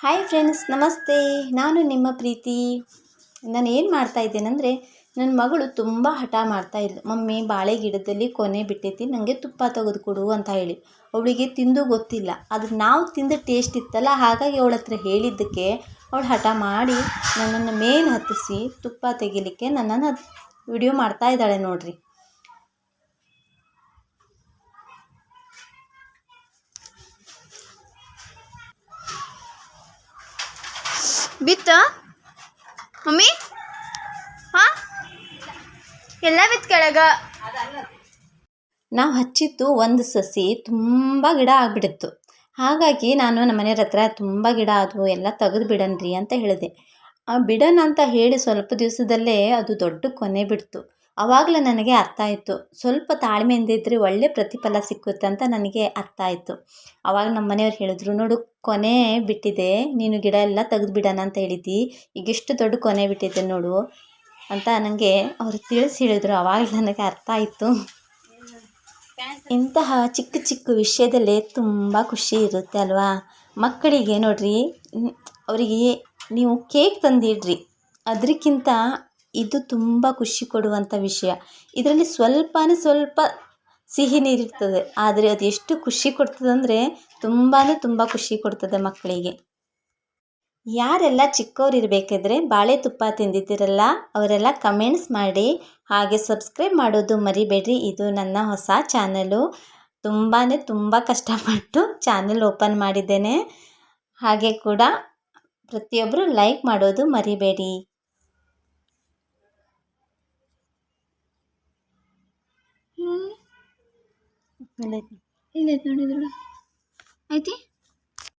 Hi friends ನಮಸ್ತೆ. ನಾನು ನಿಮ್ಮ ಪ್ರೀತಿ. ನಾನು ಏನು ಮಾಡ್ತಾ ಇದ್ದೇನೆಂದರೆ ನನ್ನ ಮಗಳು ತುಂಬ ಹಠ ಮಾಡ್ತಾ ಇದ್ಲು. ಮಮ್ಮಿ ಬಾಳೆ ಗಿಡದಲ್ಲಿ ಕೊನೆ ಬಿಟ್ಟೈತಿ ನನಗೆ ತುಪ್ಪ ತೆಗೆದುಕೊಡು ಅಂತ ಹೇಳಿ. ಅವಳಿಗೆ ತಿಂದು ಗೊತ್ತಿಲ್ಲ. ಅದು ನಾವು ತಿಂದ ಟೇಸ್ಟ್ ಇತ್ತಲ್ಲ, ಹಾಗಾಗಿ ಅವಳ ಹತ್ರ ಹೇಳಿದ್ದಕ್ಕೆ ಅವಳು ಹಠ ಮಾಡಿ ನನ್ನನ್ನು ಮೇನ್ ಹತ್ತಿಸಿ ತುಪ್ಪ ತೆಗಿಲಿಕ್ಕೆ ನನ್ನನ್ನು ವಿಡಿಯೋ ಮಾಡ್ತಾ ಇದ್ದಾಳೆ ನೋಡಿರಿ. ಬಿತ್ತ? ಮಮ್ಮಿ? ಹಾ? ಎಲ್ಲ ಬಿತ್ತು ಕೆಳಗ. ನಾವು ಹಚ್ಚಿತ್ತು ಒಂದು ಸಸಿ, ತುಂಬ ಗಿಡ ಆಗಿಬಿಟ್ಟಿತ್ತು ಹಾಗಾಗಿ ನಾನು ನಮ್ಮ ಮನೆಯವ್ರ ಹತ್ರ ತುಂಬ ಗಿಡ ಆದವು ಎಲ್ಲ ತೆಗೆದು ಬಿಡನ್ರಿ ಅಂತ ಹೇಳಿದೆ. ಆ ಬಿಡೋಣ ಅಂತ ಹೇಳಿ ಸ್ವಲ್ಪ ದಿವಸದಲ್ಲೇ ಅದು ದೊಡ್ಡ ಕೊನೆ ಬಿಡ್ತು. ಆವಾಗಲೇ ನನಗೆ ಅರ್ಥ ಆಯಿತು. ಸ್ವಲ್ಪ ತಾಳ್ಮೆಯಿಂದ ಇದ್ದರೆ ಒಳ್ಳೆ ಪ್ರತಿಫಲ ಸಿಕ್ಕುತ್ತೆ ಅಂತ ನನಗೆ ಅರ್ಥ ಆಯಿತು. ಆವಾಗ ನಮ್ಮ ಮನೆಯವ್ರು ಹೇಳಿದ್ರು, ನೋಡು, ಕೊನೆ ಬಿಟ್ಟಿದೆ. ನೀನು ಗಿಡ ಎಲ್ಲ ತೆಗೆದು ಬಿಡೋಣ ಅಂತ ಹೇಳಿದ್ದಿ. ಈಗ ಎಷ್ಟು ದೊಡ್ಡ ಕೊನೆ ಬಿಟ್ಟಿದೆ ನೋಡು. ಅಂತ ನನಗೆ ಅವರು ತಿಳಿಸಿ ಹೇಳಿದರು. ಆವಾಗ ನನಗೆ ಅರ್ಥ ಆಯಿತು. ಇಂತಹ ಚಿಕ್ಕ ಚಿಕ್ಕ ವಿಷಯದಲ್ಲೇ ತುಂಬ ಖುಷಿ ಇರುತ್ತೆ ಅಲ್ವಾ? ಮಕ್ಕಳಿಗೆ ನೋಡಿರಿ, ಅವರಿಗೆ ನೀವು ಕೇಕ್ ತಂದಿಡ್ರಿ. ಅದಕ್ಕಿಂತ ಇದು ತುಂಬ ಖುಷಿ ಕೊಡುವಂಥ ವಿಷಯ. ಇದರಲ್ಲಿ ಸ್ವಲ್ಪನೇ ಸ್ವಲ್ಪ ಸಿಹಿ ನೀರಿರ್ತದೆ ಆದರೆ ಅದು ಎಷ್ಟು ಖುಷಿ ಕೊಡ್ತದಂದರೆ ತುಂಬಾ ತುಂಬ ಖುಷಿ ಕೊಡ್ತದೆ ಮಕ್ಕಳಿಗೆ. ಯಾರೆಲ್ಲ ಚಿಕ್ಕವ್ರು ಇರಬೇಕಿದ್ರೆ ಬಾಳೆ ತುಪ್ಪ ತಿಂದಿದ್ದೀರಲ್ಲ, ಅವರೆಲ್ಲ ಕಮೆಂಟ್ಸ್ ಮಾಡಿ ಹಾಗೆ ಸಬ್ಸ್ಕ್ರೈಬ್ ಮಾಡೋದು ಮರಿಬೇಡ್ರಿ. ಇದು ನನ್ನ ಹೊಸ ಚಾನಲು. ತುಂಬಾ ತುಂಬ ಕಷ್ಟಪಟ್ಟು ಚಾನಲ್ ಓಪನ್ ಮಾಡಿದ್ದೇನೆ. ಹಾಗೆ ಕೂಡ ಪ್ರತಿಯೊಬ್ಬರು ಲೈಕ್ ಮಾಡೋದು ಮರಿಬೇಡಿ. ಇಲ್ಲ ನೋಡಿದ್ರು ಐತಿ?